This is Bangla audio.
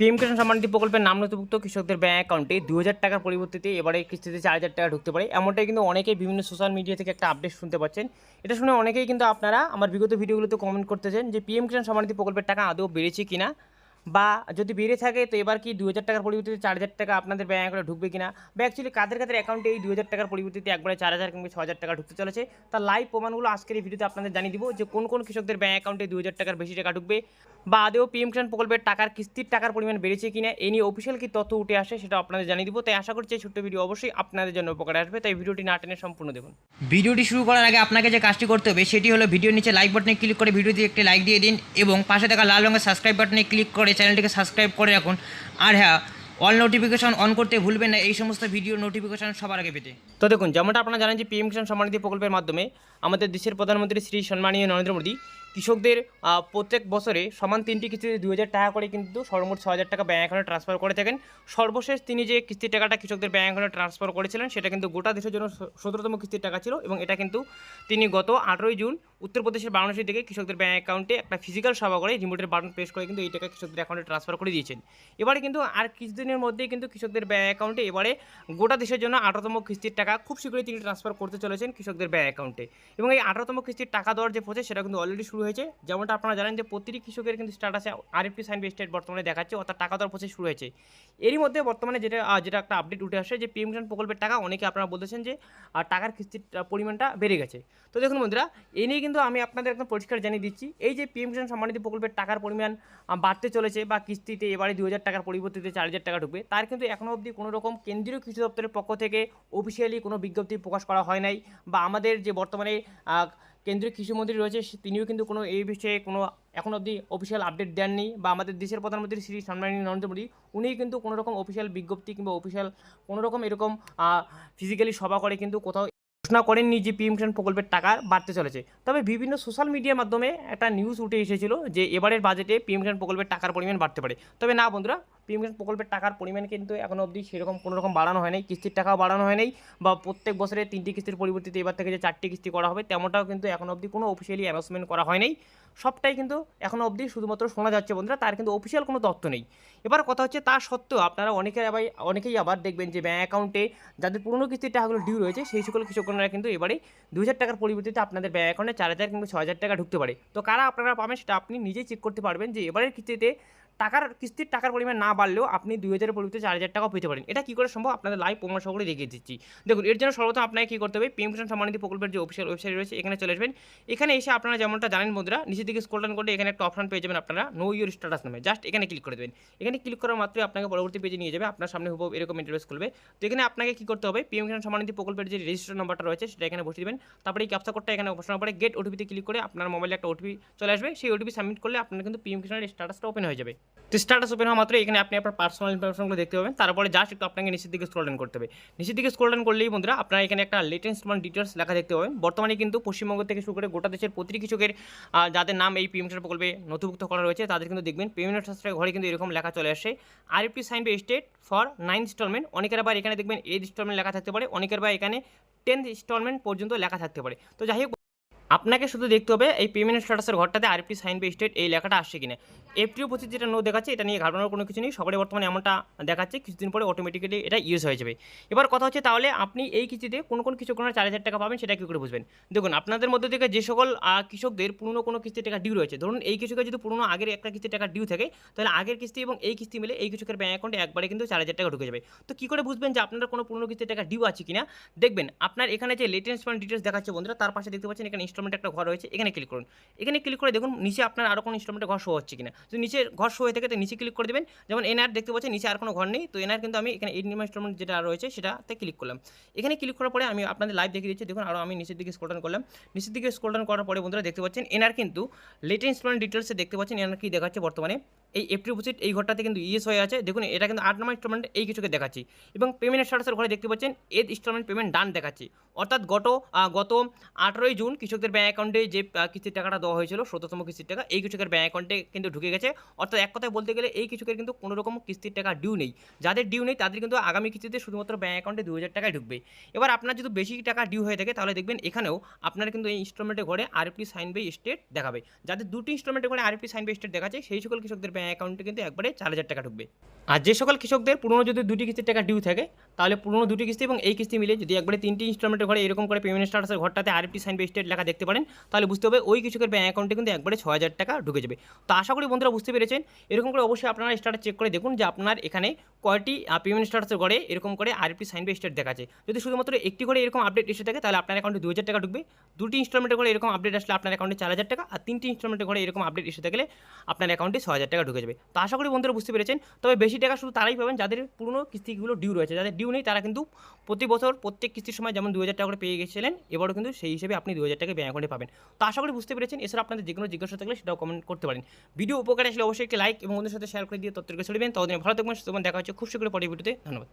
পিএম কিষাণ সম্মানিধি প্রকল্পের নাম নথিভুক্ত কৃষকদের ব্যাঙ্ক অ্যাকাউন্টে দু হাজার টাকার পরিবর্তে এবারে কিস্তিতে চার হাজার টাকা ঢুকতে পারে। এমনটাই কিন্তু অনেকেই বিভিন্ন সোশ্যাল মিডিয়া থেকে একটা আপডেট শুনতে পাচ্ছেন। এটা শুনে অনেকেই কিন্তু আপনারা আমার বিগত ভিডিওগুলোতে কমেন্ট করতেছেন যে পিএম কিষাণ সম্মানিধি প্রকল্পের টাকা আদৌ বেড়েছে কিনা? বা যদি বেড়ে থাকে, তো এবার কি দু হাজার টাকার পরিবর্তিতে চার হাজার টাকা আপনাদের ব্যাঙ্ক অ্যাকাউন্টে ঢুকবে কিনা? বা অ্যাকচুয়ালি কাদের কাদের অ্যাকাউন্টে এই দু হাজার টাকার পরিবর্তিতে একবারে চার হাজার কিংবা ছ হাজার টাকা ঢুকতে চলেছে? তার লাইভ প্রমাণগুলো আজকের এই ভিডিওতে আপনাদের জানিয়ে দিব যে কোন কোন কৃষকদের ব্যাঙ্ক অ্যাকাউন্টে দু হাজার টাকার বেশি টাকা ঢুকবে? বা আদেও পিএম কিষাণ প্রকল্পের টাকার কিস্তির টাকার পরিমাণ বেড়েছে কিনা? এই নিয়ে অফিসিয়াল কি তথ্য উঠে আসে সেটা আপনাদের জানিয়ে দিব। তাই আশা করছি এই ছোট্ট ভিডিও অবশ্যই আপনাদের জন্য উপকারে আসবে। তাই ভিডিওটি না টেনে সম্পূর্ণ দেখুন। ভিডিওটি শুরু করার আগে আপনাকে যে কাজটি করতে হবে, সেটি হলো ভিডিওর নিচে লাইক বাটনে ক্লিক করে ভিডিওতে একটি লাইক দিয়ে দিন এবং পাশে থাকা লাল রঙের সাবস্ক্রাইব বাটনে ক্লিক করে চ্যানেলটিকে সাবস্ক্রাইব করে রাখুন। আর হ্যাঁ অল নোটিফিকেশন অন করতে ভুলবেন না, এই সমস্ত ভিডিও নোটিফিকেশন সবার আগে পেতে। তো দেখুন, যেমনটা আপনারা জানেন যে পিএম কিষাণ সম্মানিধি প্রকল্পের মাধ্যমে আমাদের দেশের প্রধানমন্ত্রী শ্রী সম্মানীয় নরেন্দ্র মোদী কৃষকদের প্রত্যেক বছরে সমান তিনটি কিস্তিতে দুই হাজার টাকা করে কিন্তু সর্বমোট ছ হাজার টাকা ব্যাংক অ্যাকাউন্টে ট্রান্সফার করে থাকেন। সর্বশেষ তিনি যে কিস্তির টাকাটা কৃষকদের ব্যাংক অ্যাকাউন্টে ট্রান্সফার করেছিলেন, সেটা কিন্তু গোটা দেশের জন্য সতেরোতম কিস্তির টাকা ছিল এবং এটা কিন্তু তিনি গত আঠেরোই জুন উত্তরপ্রদেশের বারাণসী থেকে কৃষকদের ব্যাঙ্ক অ্যাকাউন্টে একটা ফিজিক্যাল সভা করে রিমোটের বাটন প্রেস করে কিন্তু এই টাকা কৃষকদের অ্যাকাউন্টে ট্রান্সফার করে দিয়েছেন। এবারে কিন্তু আর কিছুদিনের মধ্যেই কিন্তু কৃষকদের ব্যাঙ্ক অ্যাকাউন্টে এবারে গোটা দেশের জন্য আঠারোতম কিস্তির টাকা খুব শীঘ্রই তিনি ট্রান্সফার করতে চলেছেন কৃষকদের ব্যাঙ্ক অ্যাকাউন্টে এবং এই আঠারোতম কিস্তির টাকা দেওয়ার যে প্রসেস সেটা কিন্তু অলরেডি শুরু হয়েছে। যেমনটা আপনারা জানেন যে প্রতিটি কৃষকের কিন্তু স্ট্যাটাসে আরএফটি সাইন স্টেট বর্তমানে দেখাচ্ছে অর্থাৎ টাকা দেওয়ার প্রসেস শুরু হয়েছে। এরই মধ্যে বর্তমানে যেটা যেটা একটা আপডেট উঠে আসে যে পিএম কিষাণ প্রকল্পের টাকা অনেকে আপনারা বলতেছেন যে টাকার কিস্তির পরিমাণটা বেড়ে গেছে। তো দেখুন বন্ধুরা এই নিয়ে কিন্তু আমি আপনাদের একদম পরিষ্কার জানিয়ে দিচ্ছি। এই যে পিএম কিষাণ সম্মানিধি প্রকল্পের টাকার পরিমাণ বাড়তে চলেছে বা কিস্তিতে এবারে দু হাজার টাকার পরিবর্তিতে চার হাজার টাকা ঢুকবে, তার কিন্তু এখনও অবধি কোনো রকম কেন্দ্রীয় কৃষি দপ্তরের পক্ষ থেকে অফিসিয়ালি কোনো বিজ্ঞপ্তি প্রকাশ করা হয় নাই বা আমাদের যে বর্তমানে কেন্দ্রীয় কৃষিমন্ত্রী রয়েছে তিনিও কিন্তু কোনো এই বিষয়ে কোনো এখন অবধি অফিসিয়াল আপডেট দেননি বা আমাদের দেশের প্রধানমন্ত্রী শ্রী সম্মানীয় নরেন্দ্র মোদী, উনিই কিন্তু কোনো রকম অফিসিয়াল বিজ্ঞপ্তি কিংবা অফিসিয়াল কোনো রকম এরকম ফিজিক্যালি সভা করে কিন্তু কোথাও ঘোষণা করেননি যে পিএম কিষাণ প্রকল্পের টাকা বাড়তে চলেছে। তবে বিভিন্ন সোশ্যাল মিডিয়ার মাধ্যমে একটা নিউজ উঠে এসেছিল যে এবারের বাজেটে পিএম কিষাণ প্রকল্পের টাকার পরিমাণ বাড়তে পারে। তবে না বন্ধুরা পিএম কিষাণ প্রকল্পের টাকার পরিমাণ কিন্তু এখনও অবধি সেরকম কোনো রকম বাড়ানো হয় নাই। কিস্তির টাকাও বাড়ানো হয় নাই বা প্রত্যেক বছরে তিনটি কিস্তির পরিবর্তিতে এবার থেকে যে চারটি কিস্তি করা হবে তেমনটাও কিন্তু এখনও অবধি কোনো অফিসিয়ালি অ্যানাউন্সমেন্ট করা হয় নাই। সবটাই কিন্তু এখনও অবধি শুধুমাত্র শোনা যাচ্ছে বন্ধুরা, তার কিন্তু অফিসিয়াল কোনো তথ্য নেই। এবার কথা হচ্ছে তা সত্ত্বেও আপনারা অনেকের আবার অনেকেই আবার দেখবেন যে ব্যাঙ্ক অ্যাকাউন্টে যাদের পুরনো কিস্তির টাকাগুলো ডিউ রয়েছে, সেই সকল কৃষকরা কিন্তু এবারে দু হাজার টাকার পরিবর্তিতে আপনাদের ব্যাঙ্ক অ্যাকাউন্টে চার হাজার কিন্তু ছ হাজার টাকা ঢুকতে পারে। তো কারা আপনারা পাবেন সেটা আপনি নিজেই চেক করতে পারবেন যে এবারের কিস্তিতে টাকার কিস্তির টাকার পরিমাণ না বাড়লেও আপনি দুই হাজারের পরিবর্তে চার হাজার টাকাও পেতে পারেন। এটা কী করে সম্ভব? আপনাদের লাইভ প্রমাণ সহকারে দেখিয়ে দিচ্ছি। দেখুন, এর জন্য সর্বপ্রথম আপনাকে কী করতে হবে? পিএম কিষাণ সম্মানিত প্রকল্পের যে অফিসিয়াল ওয়েবসাইট রয়েছে, এখানে চলে আসবেন। এখানে এসে আপনারা যেমনটা জানেন বন্ধুরা, নিচের দিকে স্ক্রল ডাউন করলে এখানে একটা অপশন পেয়ে যাবেন আপনারা নো ইউর স্ট্যাটাস নামে। জাস্ট এখানে ক্লিক করে দেবেন। এখানে ক্লিক করার মাত্রই আপনাকে পরবর্তী পেজে নিয়ে যাবে, আপনার সামনে হুব এরকম ইন্টারভেস করবে তো এখানে আপনাকে কী করতে হবে? পিএম কিষাণ সম্মানিত প্রকল্পের যে রেজিস্ট্রেশন নাম্বারটা রয়েছে, সেটা এখানে বসিয়ে দেবেন। তারপরে এই ক্যাপচা কোডটা এখানে বসানোর পরে গেট ওটিপিতে ক্লিক করে আপনার মোবাইলে একটা ওটিপি চলে আসবে। সেই ওটিপি সাবমিট করলে আপনার কিন্তু পিএম কিষাণের স্ট্যাটাসটা ওপেন হয়ে যাবে। তো স্ট্যাটাস ওপেন হওয়া মাত্র এখানে আপনি আপনার পার্সোনাল ইনফরমেশনগুলো দেখতে পাবেন। তারপরে জাস্ট একটু আপনাকে নিচের দিকে স্ক্রল ডাউন করতে হবে। নিচের দিকে স্ক্রল ডাউন করলেই বন্ধুরা আপনারা এখানে একটা লেটেস্ট মান ডিটেলস লেখা দেখতে পাবেন। বর্তমানে কিন্তু পশ্চিমবঙ্গ থেকে শুরু করে গোটা দেশের প্রতিটি কৃষকের যাদের নাম এই পিএম কিষাণ প্রকল্পে নথিভুক্ত করা রয়েছে, তাদের কিন্তু দেখবেন পেমেন্ট শাস্ত্রের ঘরে কিন্তু এরকম লেখা চলে আসে। আর RFT sign by state for nine instalment অনেকের আবার এখানে দেখবেন এইট ইনস্টলমেন্ট লেখা থাকতে পারে, অনেকের বা এখানে টেন্থ ইনস্টলমেন্ট পর্যন্ত লেখা থাকতে পারে। তো যাই হোক আপনাকে শুধু দেখতে হবে এই পেমেন্ট স্ট্যাটাসের ঘরটাতে আরপি সাইন বাই স্টেট এই লেখাটা আসছে কিনা। এফটিও পঁচিশ যেটা নো দেখাচ্ছে, এটা নিয়ে ঘাবড়ানোর কোনো কিছু নেই। সকলে বর্তমানে এমনটা দেখাচ্ছে, কিছুদিন পরে অটোমেটিক্যালি এটা ইউজ হয়ে যাবে। এবার কথা হচ্ছে তাহলে আপনি এই কিস্তিতে কোন কোন কৃষকরা চার হাজার টাকা পাবেন সেটা কী করে বুঝবেন? দেখুন, আপনাদের মধ্যে থেকে যে সকল কৃষকদের পুরনো কোনো কিস্তির টাকা ডিউ রয়েছে, ধরুন এই কৃষকের যদি পুরনো আগের একটা কিস্তির টাকা ডিউ থাকে, তাহলে আগের কিস্তি এবং এই কিস্তি মিলে এই কৃষকের ব্যাঙ্ক অ্যাকাউন্টে একবারে কিন্তু চার হাজার টাকা ঢুকে যাবে। তো কী করে বুঝবেন যে আপনার কোনো পুরনো কিস্তির টাকা ডিউ আছে কিনা? দেখবেন, আপনার এখানে যে লেটেস্ট ইনস্টলমেন্ট ডিটেলস দেখাচ্ছে বন্ধুরা, তার পাশে দেখতে পাচ্ছেন এখানে ইনস্টলমেন্ট একটা ঘর রয়েছে, এখানে ক্লিক করুন। এখানে ক্লিক করে দেখুন, নিচে আপনার আরও কোনো ইনস্টলমেন্টে ঘর শো হচ্ছে কিনা। যদি নিচে ঘর শো হয়ে থাকে, তো নিচে ক্লিক করে দেবেন। যেমন এনআর দেখতে পাচ্ছেন, নিচে আর কোনো ঘর নেই। তো এনআর কিন্তু আমি এখানে এইট ইনস্টলমেন্ট যেটা রয়েছে, সেটাতে ক্লিক করলাম। এখানে ক্লিক করার পরে আমি আপনাদের লাইভ দেখিয়ে দিচ্ছি। দেখুন আরও আমি নিচের দিকে স্ক্রল ডাউন করলাম। নিচের দিকে স্ক্রল ডাউন করার পরে বন্ধুরা দেখতে পাচ্ছেন এনআর কিন্তু লেটেস্ট ইনস্টলমেন্ট ডিটেলসে দেখতে পাচ্ছেন এনআর কি দেখাচ্ছে বর্তমানে? এই এফটি ডিপোজিট এই ঘরটাতে কিন্তু ইএস হয়ে আছে। দেখুন, এটা কিন্তু আট নম্বর ইনস্টলমেন্ট এই কিছুকে দেখাচ্ছি। এবং পেমেন্ট স্ট্যাটাসের ঘরে দেখতে পাচ্ছেন এদ ইনস্টলমেন্ট পেমেন্ট ডান দেখাচ্ছি। অর্থাৎ গত গত আঠেরোই জুন কৃষকদের ব্যাঙ্ক অ্যাকাউন্টে যে কিস্তির টাকাটা দেওয়া হয়েছিল, সতেরোতম কিস্তির টাকা, এই কৃষকের ব্যাঙ্ক অ্যাকাউন্টে কিন্তু ঢুকে গেছে। অর্থাৎ এক কথায় বলতে গেলে, এই কৃষকের কিন্তু কোনো রকম কিস্তির টাকা ডিউ নেই। যাদের ডিউ নেই, তাদের কিন্তু আগামী কিস্তিতে শুধুমাত্র ব্যাঙ্ক অ্যাকাউন্টে দু হাজার টাকায় ঢুকবে। এবার আপনার যদি বেশি টাকা ডিউ হয়ে থাকে, তাহলে দেখবেন এখানেও আপনার কিন্তু এই ইনস্টলমেন্টের ঘরে আরএফটি সাইন বাই স্টেট দেখাবে। যাদের দুটি ইনস্টলমেন্টের ঘরে আরএফটি সাইন বাই স্টেট দেখাচ্ছে, সেই সকল কৃষকদের ব্যাঙ্ক অ্যাকাউন্টে কিন্তু একবারে চার হাজার টাকা ঢুকবে। আর যে সকল কৃষকদের পুরনো যদি দুটি কিস্তির টাকা ডিউ থাকে, তাহলে পুরনো দুটি কিস্তি এবং এই কিস্তি মিলে যদি একবারে তিনটি ইনস্টলমেন্টের ঘরে এরকম করে পেমেন্ট স্টাটাসের ঘরটাতে আরেকটি সাইন স্টেট লেখা দেখতে পারেন, তাহলে বুঝতে হবে ওই কৃষকের ব্যাঙ্ক অ্যাকাউন্টে কিন্তু একবারে ছ হাজার টাকা ঢুকে যাবে। তো আশা করি বন্ধুরা বুঝতে পেরেছেন। এরকম করে অবশ্যই আপনারা স্টাটাস চেক করে দেখুন যে আপনার এখানে কয়টি পেমেন্ট স্টাটাসের ঘরে এরকম করে আরেকটি সাইন স্টেট দেখাচ্ছে। যদি শুধুমাত্র একটি করে এরকম আপডেট এসে থাকে, তাহলে আপনার অ্যাকাউন্টে দু হাজার টাকা ঢুকবে। দুটি ইনস্টলমেন্টের ঘরে এরকম আপডেট আসলে আপনার অ্যাকাউন্টে চার হাজার টাকা, আর তিনটি ইনস্টলমেন্টের ঘরে এরকম আপডেট এসে থাকলে আপনার অ্যাকাউন্টে ছ হাজার টাকা ঢুকে যাবে। তো আশা করি বন্ধুরা বুঝতে পেরেছেন। তবে বেশি টাকা শুধু তারাই পাবেন যাদের পুরনো কিস্তিগুলো ডিউ রয়েছে। যাদের ডিউ নেই, তারা কিন্তু প্রতি বছর প্রত্যেক কিস্তির সময় যেমন দু হাজার টাকা করে পেয়ে গেছিলেন, এবারও কিন্তু সেই হিসেবে আপনি দু হাজার টাকা ব্যাঙ্ক অ্যাকাউন্টে পাবেন। তো আশা করি বুঝতে পেরেছেন। এছাড়া আপনাদের যে কোনো জিজ্ঞাসা থাকলে সেটাও কমেন্ট করতে পারেন। ভিডিও উপকারে আসলে অবশ্যই একটি লাইক এবং বন্ধুর সাথে শেয়ার করে দিয়ে তথ্যকে ছড়িবেন ততদিন ভালো থাকবেন সুতরাং দেখা হচ্ছে খুব শীঘ্রই পরের ভিডিওতে ধন্যবাদ।